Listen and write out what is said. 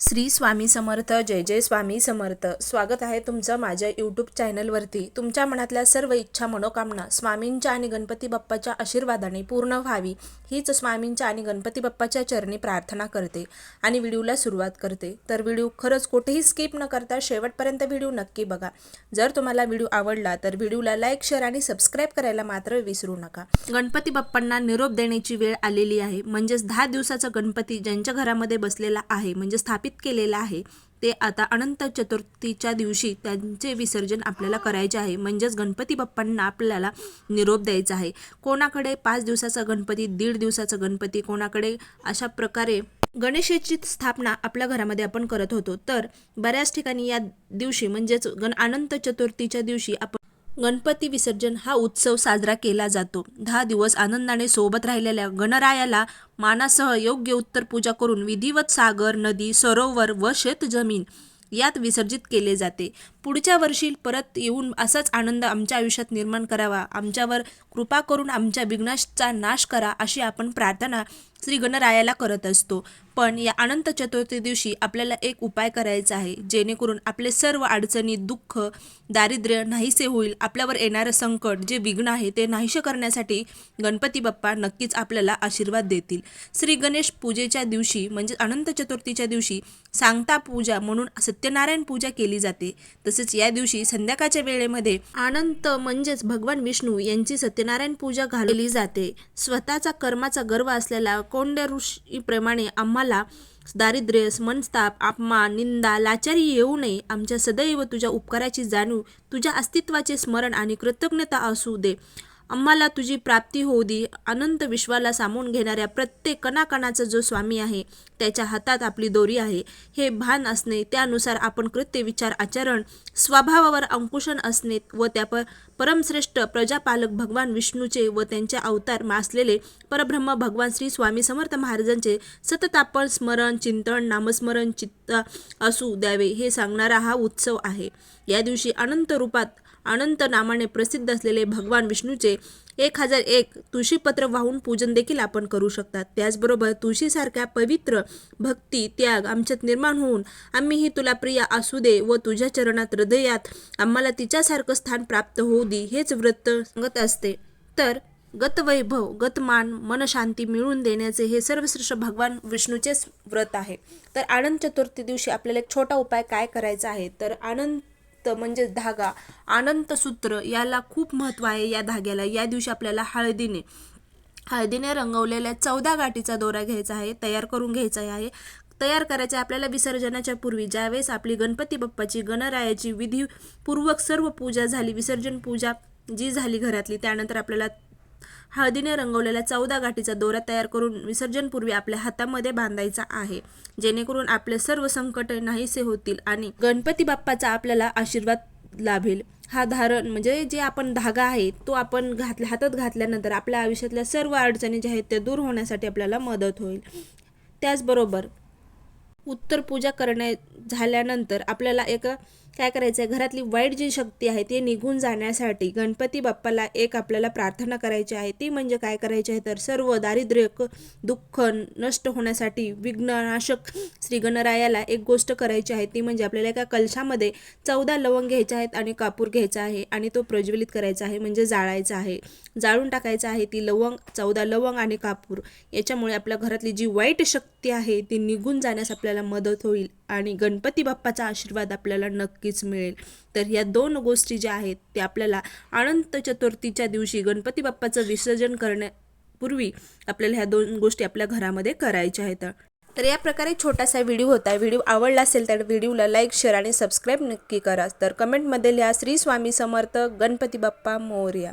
श्री स्वामी समर्थ जय जय स्वामी समर्थ. स्वागत आहे तुमचं माझ्या यूट्यूब चॅनलवरती तुमच्या मनातल्या सर्व इच्छा मनोकामना स्वामींच्या आणि गणपती बाप्पाच्या आशीर्वादाने पूर्ण व्हावी. हीच स्वामींच्या आणि गणपती बाप्पाच्या चरणी प्रार्थना करते आणि व्हिडिओला सुरुवात करते. तर व्हिडिओ खरंच कुठेही स्किप न करता शेवटपर्यंत व्हिडिओ नक्की बघा. जर तुम्हाला व्हिडिओ आवडला तर व्हिडिओला लाईक शेअर आणि सबस्क्राईब करायला मात्र विसरू नका. गणपती बाप्पांना निरोप देण्याची वेळ आलेली आहे. म्हणजेच दहा दिवसाचा गणपती ज्यांच्या घरामध्ये बसलेला आहे म्हणजे स्थापित केलेलं आहे. ते आता अनंत चतुर्थीच्या दिवशी त्यांचे विसर्जन आपल्याला करायचे आहे. म्हणजेच गणपती बाप्पांना आपल्याला निरोप द्यायचा आहे. कोणाकडे पाच दिवसाचा गणपती दीड दिवसाचा गणपती कोणाकडे अशा प्रकारे गणेशाची स्थापना आपल्या घरामध्ये आपण करत होतो. तर बऱ्याच ठिकाणी या दिवशी म्हणजेच गण अनंत चतुर्थीच्या दिवशी आपण गणपती विसर्जन हा उत्सव साजरा केला जातो. दहा दिवस आनंदाने सोबत राहिलेल्या गणरायाला मानासह योग्य उत्तर पूजा करून विधिवत सागर नदी सरोवर व शेतजमीन यात विसर्जित केले जाते. पुढच्या वर्षी परत येऊन असाच आनंद आमच्या आयुष्यात निर्माण करावा. आमच्यावर कृपा करून आमच्या विघ्नाचा नाश करा अशी आपण प्रार्थना श्री गणरायाला करत असतो. पण या अनंत चतुर्थी दिवशी आपल्याला एक उपाय करायचा आहे. जेणेकरून आपले सर्व अडचणी दुःख दारिद्र्य नाहीसे होईल. आपल्यावर येणारं संकट जे विघ्न आहे ते नाहीसे करण्यासाठी गणपती बाप्पा नक्कीच आपल्याला आशीर्वाद देतील. श्री गणेश पूजेच्या दिवशी म्हणजे अनंत चतुर्थीच्या दिवशी सांगता पूजा म्हणून सत्यनारायण पूजा केली जाते. तसेच या दिवशी संध्याकाळच्या वेळेमध्ये अनंत म्हणजेच भगवान विष्णू यांची सत्यनारायण पूजा घालवली जाते. स्वतःचा कर्माचा गर्व असलेला कोंड ऋषीप्रमाणे आम्हाला दारिद्र्य मनस्ताप अपमान निंदा लाचारी येऊ नये. आमच्या सदैव तुझ्या उपकाराची जाणीव तुझ्या अस्तित्वाचे स्मरण आणि कृतज्ञता असू दे. आम्हाला तुझी प्राप्ती होऊ दे. अनंत विश्वाला सामावून घेणाऱ्या प्रत्येक कणाकणाचा जो स्वामी आहे त्याच्या हातात आपली दोरी आहे. हे भान असणे त्यानुसार आपण कृत्य विचार आचरण स्वभावावर अंकुशन असणे व त्या पर परमश्रेष्ठ प्रजापालक भगवान विष्णूचे व त्यांचे अवतार मासलेले परब्रह्म भगवान श्री स्वामी समर्थ महाराजांचे सतत आपण स्मरण चिंतन नामस्मरण चित्त असू द्यावे हे सांगणारा हा उत्सव आहे. या दिवशी अनंत रूपात अनंत नामाने प्रसिद्ध असलेले भगवान विष्णूचे एक हजार एक तुळशीपत्र वाहून पूजन देखील आपण करू शकतात त्याचबरोबर तुळशीसारख्या पवित्र भक्ती त्याग आमच्यात निर्माण होऊन आम्हीही तुला प्रिय असू दे व तुझ्या चरणात हृदयात आम्हाला तिच्यासारखं स्थान प्राप्त होऊ दे हेच व्रत सांगत असते. तर गतवैभव गतमान मनशांती मिळवून देण्याचे हे सर्वश्रेष्ठ भगवान विष्णूचेच व्रत आहे. तर आनंद चतुर्थी दिवशी आपल्याला एक छोटा उपाय काय करायचा आहे? तर आनंद म्हणजे धागा. आनंद सूत्र याला खूप महत्त्व आहे या धाग्याला. या दिवशी आपल्याला हळदीने हळदीने रंगवलेल्या चौदा गाठीचा दोरा घ्यायचा आहे तयार करून घ्यायचा आहे. तयार करायचे आपल्याला विसर्जनाच्या पूर्वी. ज्यावेळेस आपली गणपती बाप्पाची गणरायाची विधीपूर्वक सर्व पूजा झाली विसर्जन पूजा जी झाली घरातली त्यानंतर आपल्याला हळदीने रंगवलेल्या चौदा गाठीचा दोरा तयार करून विसर्जनपूर्वी आपल्या हातामध्ये बांधायचा आहे. जेणेकरून आपले सर्व संकट नाहीसे होतील आणि गणपती बाप्पाचा आपल्याला आशीर्वाद लाभेल. हा धारण म्हणजे जे आपण धागा आहे तो आपण घातल्या हातात घातल्यानंतर आपल्या आयुष्यातल्या सर्व अडचणी ज्या आहेत त्या दूर होण्यासाठी आपल्याला मदत होईल. त्याचबरोबर उत्तर पूजा करण्या झाल्यानंतर आपल्याला एक काय करायचं आहे घरातली वाईट जी शक्ती आहे ती निघून जाण्यासाठी गणपती बाप्पाला एक आपल्याला प्रार्थना करायची आहे. ती म्हणजे काय करायची आहे तर सर्व दारिद्र्य दुःख नष्ट होण्यासाठी विघ्ननाशक श्री गणरायाला एक गोष्ट करायची आहे. ती म्हणजे आपल्याला एका कलशामध्ये चौदा लवंग घ्यायचे आहेत आणि कापूर घ्यायचा आहे आणि तो प्रज्वलित करायचा आहे म्हणजे जाळायचा आहे. जाळून टाकायचा आहे ती लवंग चौदा लवंग आणि कापूर. याच्यामुळे आपल्या घरातली जी वाईट शक्ती आहे ती निघून जाण्यास आपल्याला मदत होईल आणि गणपती बाप्पाचा आशीर्वाद आपल्याला नक्की नक्कीच मिळेल. तर ह्या दोन गोष्टी ज्या आहेत त्या आपल्याला अनंत चतुर्थीच्या दिवशी गणपती बाप्पाचं विसर्जन करण्यापूर्वी आपल्याला ह्या दोन गोष्टी आपल्या घरामध्ये करायच्या आहेत. तर या प्रकारे छोटासा व्हिडिओ होता. व्हिडिओ आवडला असेल तर व्हिडिओला लाईक शेअर आणि सबस्क्राईब नक्की करा. तर कमेंटमध्ये लिहा श्री स्वामी समर्थ गणपती बाप्पा मोर्या.